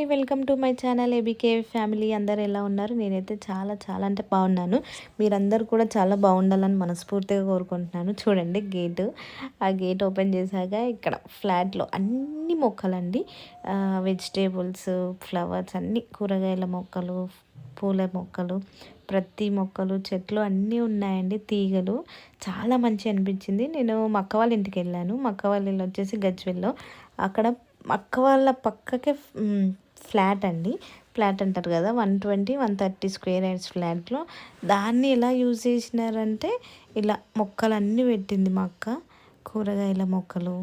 అండి. Welcome to my channel ABK family. అందరు ఎలా ఉన్నారు? నేనైతే చాలా చాలా అంటే బాగున్నాను. మీరందరూ కూడా చాలా బాగుండాలని మనస్ఫూర్తిగా కోరుకుంటున్నాను. చూడండి గేటు. ఆ గేట్ ఓపెన్ చేశాక ఇక్కడ ఫ్లాట్లో అన్ని మొక్కలండి. వెజిటేబుల్స్ ఫ్లవర్స్ అన్ని కూరగాయల మొక్కలు పూల మొక్కలు ప్రతి మొక్కలు చెట్లు అన్నీ ఉన్నాయండి. తీగలు. చాలా మంచి అనిపించింది. నేను మక్క వాళ్ళ ఇంటికి వెళ్ళాను. మక్క వాళ్ళ ఇల్లు వచ్చేసి గజ్వెల్లో. అక్కడ అక్క వాళ్ళ పక్కకే ఫ్లాట్ అండి. ఫ్లాట్ అంటారు కదా one twenty one thirty square yards ఫ్లాట్లో. దాన్ని ఎలా యూజ్ చేసినారంటే ఇలా మొక్కలు అన్నీ పెట్టింది మా అక్క. కూరగాయల మొక్కలు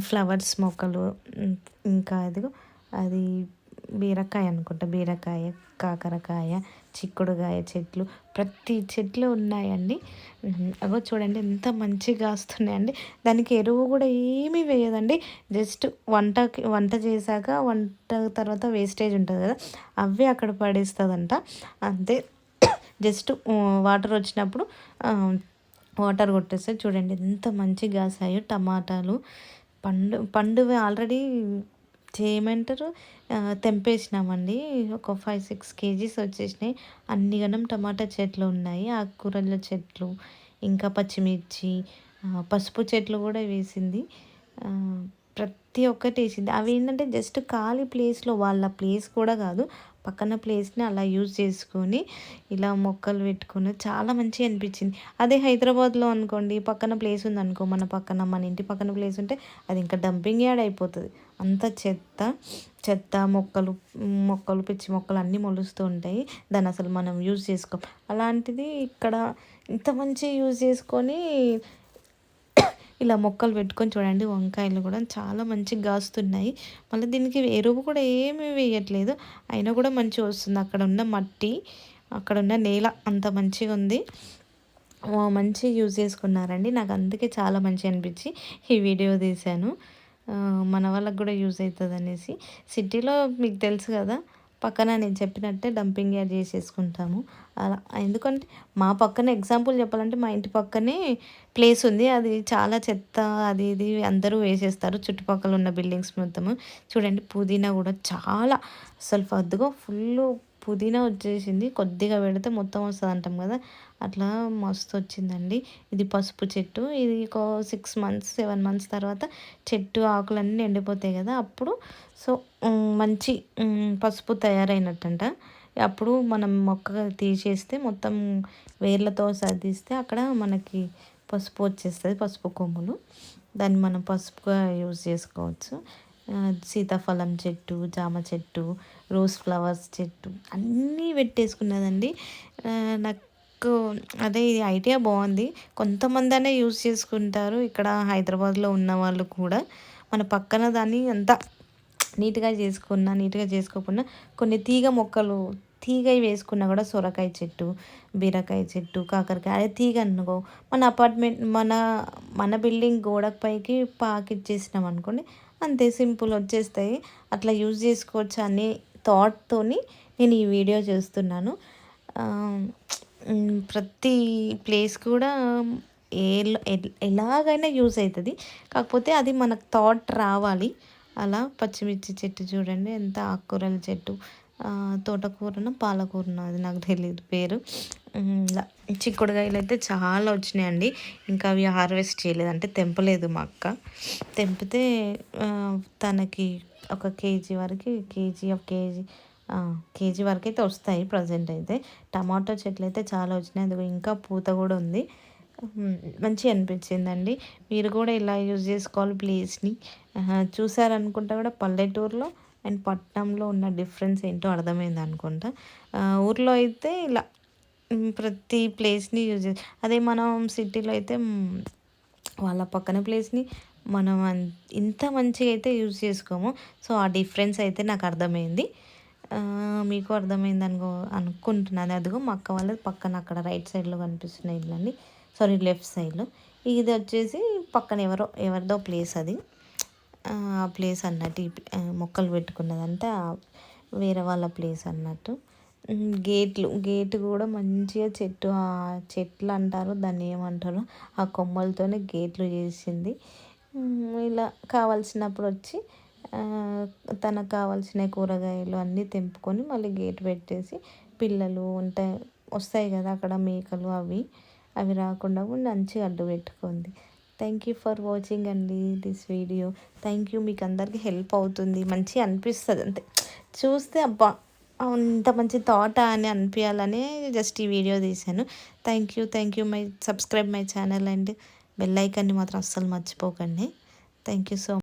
ఫ్లవర్స్ మొక్కలు ఇంకా అదిగో అది బీరకాయ అనుకుంటా. బీరకాయ కాకరకాయ చిక్కుడుకాయ చెట్లు. ప్రతి చెట్లు ఉన్నాయండి. అగో చూడండి ఎంత మంచిగా వస్తున్నాయండి. దానికి ఎరువు కూడా ఏమీ వేయదండి. జస్ట్ వంటకి వంట చేశాక వంట తర్వాత వేస్టేజ్ ఉంటుంది కదా. అవే అక్కడ పడేస్తుందంట. అంతే. జస్ట్ వాటర్ వచ్చినప్పుడు వాటర్ కొట్టేస్తే చూడండి ఎంత మంచిగా కాసాయో టమాటాలు. పండు పండు ఆల్రెడీ చేయమంటారు? తెంపేసినామండి. ఒక ఫైవ్ సిక్స్ కేజీస్ వచ్చేసినాయి. అన్ని గనం టమాటా చెట్లు ఉన్నాయి. ఆకుకూరల చెట్లు ఇంకా పచ్చిమిర్చి పసుపు చెట్లు కూడా వేసింది. ప్రతి ఒక్కటి వేసింది. అవి ఏంటంటే జస్ట్ ఖాళీ ప్లేస్లో వాళ్ళ ప్లేస్ కూడా కాదు. పక్కన ప్లేస్ని అలా యూజ్ చేసుకొని ఇలా మొక్కలు పెట్టుకుని చాలా మంచిగా అనిపించింది. అదే హైదరాబాద్లో అనుకోండి పక్కన ప్లేస్ ఉంది అనుకో మన పక్కన మన ఇంటి పక్కన ప్లేస్ ఉంటే అది ఇంకా డంపింగ్ యార్డ్ అయిపోతుంది. అంత చెత్త చెత్త మొక్కలు మొక్కలు పిచ్చి మొక్కలు అన్నీ మొలుస్తూ ఉంటాయి. దాన్ని అసలు మనం యూజ్ చేసుకోం. అలాంటిది ఇక్కడ ఇంత మంచి యూజ్ చేసుకొని ఇలా మొక్కలు పెట్టుకొని చూడండి వంకాయలు కూడా చాలా మంచిగా కాస్తున్నాయి మళ్ళీ దీనికి ఎరువు కూడా ఏమీ వేయట్లేదు. అయినా కూడా మంచిగా వస్తుంది. అక్కడ ఉన్న మట్టి అక్కడ ఉన్న నేల అంత మంచిగా ఉంది. మంచి యూజ్ చేసుకున్నారండి. నాకు అందుకే చాలా మంచి అనిపించి ఈ వీడియో తీశాను. మన వాళ్ళకి కూడా యూజ్ అవుతుంది అనేసి సిటీలో మీకు తెలుసు కదా పక్కన నేను చెప్పినట్టే డంపింగ్ యాడ్ చేసేసుకుంటాము. అలా ఎందుకంటే మా పక్కన ఎగ్జాంపుల్ చెప్పాలంటే మా ఇంటి పక్కనే ప్లేస్ ఉంది. అది చాలా చెత్త అది ఇది అందరూ వేసేస్తారు. చుట్టుపక్కల ఉన్న బిల్డింగ్స్ మొత్తము. చూడండి పుదీనా కూడా చాలా అసలు ఫద్దుగా ఫుల్ పుదీనా వచ్చేసింది. కొద్దిగా పెడితే మొత్తం వస్తుంది అంటాం కదా. అట్లా మస్తు వచ్చిందండి ఇది పసుపు చెట్టు. ఇది ఒక సిక్స్ మంత్స్ సెవెన్ మంత్స్ తర్వాత చెట్టు ఆకులన్నీ ఎండిపోతాయి కదా అప్పుడు. సో మంచి పసుపు తయారైనట్టంట. అప్పుడు మనం మొక్క తీసేస్తే మొత్తం వేర్లతో సర్దిస్తే అక్కడ మనకి పసుపు వచ్చేస్తుంది పసుపు కొమ్ములు. దాన్ని మనం పసుపుగా యూజ్ చేసుకోవచ్చు. సీతాఫలం చెట్టు జామ చెట్టు రోజ్ ఫ్లవర్స్ చెట్టు అన్నీ పెట్టేసుకున్నదండి. నాకు అదే ఇది ఐడియా బాగుంది. కొంతమంది అనే యూజ్ చేసుకుంటారు. ఇక్కడ హైదరాబాద్లో ఉన్న వాళ్ళు కూడా మన పక్కన దాన్ని అంత నీట్గా చేసుకున్నా నీట్గా చేసుకోకుండా కొన్ని తీగ మొక్కలు తీగ వేసుకున్నా కూడా సొరకాయ చెట్టు బీరకాయ చెట్టు కాకరకాయ అదే తీగ అనుకో. మన అపార్ట్మెంట్ మన మన బిల్డింగ్ గోడపైకి పైకి పాకిచ్చేసినాం అనుకోండి అంతే సింపుల్ వచ్చేస్తాయి. అట్లా యూజ్ చేసుకోవచ్చు అనే థాట్తోని నేను ఈ వీడియో చేస్తున్నాను. ప్రతి ప్లేస్ కూడా ఏ ఎలాగైనా యూజ్ అవుతుంది కాకపోతే అది మనకు థాట్ రావాలి. అలా పచ్చిమిర్చి చెట్టు చూడండి ఎంత ఆకుకూరల చెట్టు. తోటకూరను పాలకూరను అది నాకు తెలియదు పేరు. ఇలా చిక్కుడుకాయలు అయితే చాలా వచ్చినాయండి. ఇంకా అవి హార్వెస్ట్ చేయలేదు. అంటే తెంపలేదు మా అక్క. తెంపితే తనకి ఒక కేజీ వరకు కేజీ ఒక కేజీ కేజీ వరకు అయితే వస్తాయి ప్రజెంట్ అయితే. టమాటో చెట్లు అయితే చాలా వచ్చినాయి. అది ఇంకా పూత కూడా ఉంది. మంచిగా అనిపించిందండి. మీరు కూడా ఇలా యూజ్ చేసుకోవాలి ప్లేస్ని చూసారనుకుంటా కూడా పల్లెటూరులో అండ్ పట్టణంలో ఉన్న డిఫరెన్స్ ఏంటో అర్థమైంది అనుకుంటా. ఊర్లో అయితే ఇలా ప్రతి ప్లేస్ని యూజ్ అదే మనం సిటీలో అయితే వాళ్ళ పక్కన ప్లేస్ని మనం ఇంత మంచిగా అయితే యూజ్ చేసుకోము. సో ఆ డిఫరెన్స్ అయితే నాకు అర్థమైంది. మీకు అర్థమైంది అనుకో అనుకుంటున్నాను. అదిగో మా అక్క వాళ్ళది పక్కన అక్కడ రైట్ సైడ్లో కనిపిస్తున్నాయి ఇల్లండి. సారీ లెఫ్ట్ సైడ్లో. ఇది వచ్చేసి పక్కన ఎవరో ఎవరిదో ప్లేస్ అది. ఆ ప్లేస్ అన్నట్టు మొక్కలు పెట్టుకున్నదంటే వేరే వాళ్ళ ప్లేస్ అన్నట్టు. గేట్లు గేట్ కూడా మంచిగా చెట్టు ఆ చెట్లు అంటారు దాన్ని ఏమంటారు ఆ కొమ్మలతోనే గేట్లు చేసింది. ఇలా కావాల్సినప్పుడు వచ్చి తనకు కావాల్సిన కూరగాయలు అన్నీ తెంపుకొని మళ్ళీ గేట్ పెట్టేసి పిల్లలు ఉంటాయి వస్తాయి కదా అక్కడ మేకలు అవి అవి రాకుండా మంచిగా అడ్డు పెట్టుకుంది. థ్యాంక్ యూ ఫర్ వాచింగ్ అండి దిస్ వీడియో థ్యాంక్ యూ మీకు అందరికీ హెల్ప్ అవుతుంది. మంచిగా అనిపిస్తుంది అంతే. చూస్తే అబ్బా ఇంత మంచి థాట్ అని అనిపించాలని జస్ట్ ఈ వీడియో తీశాను. Thank you thank you my subscribe my channel and bell ఐకాన్ని మాత్రం అస్సలు మర్చిపోకండి. Thank you so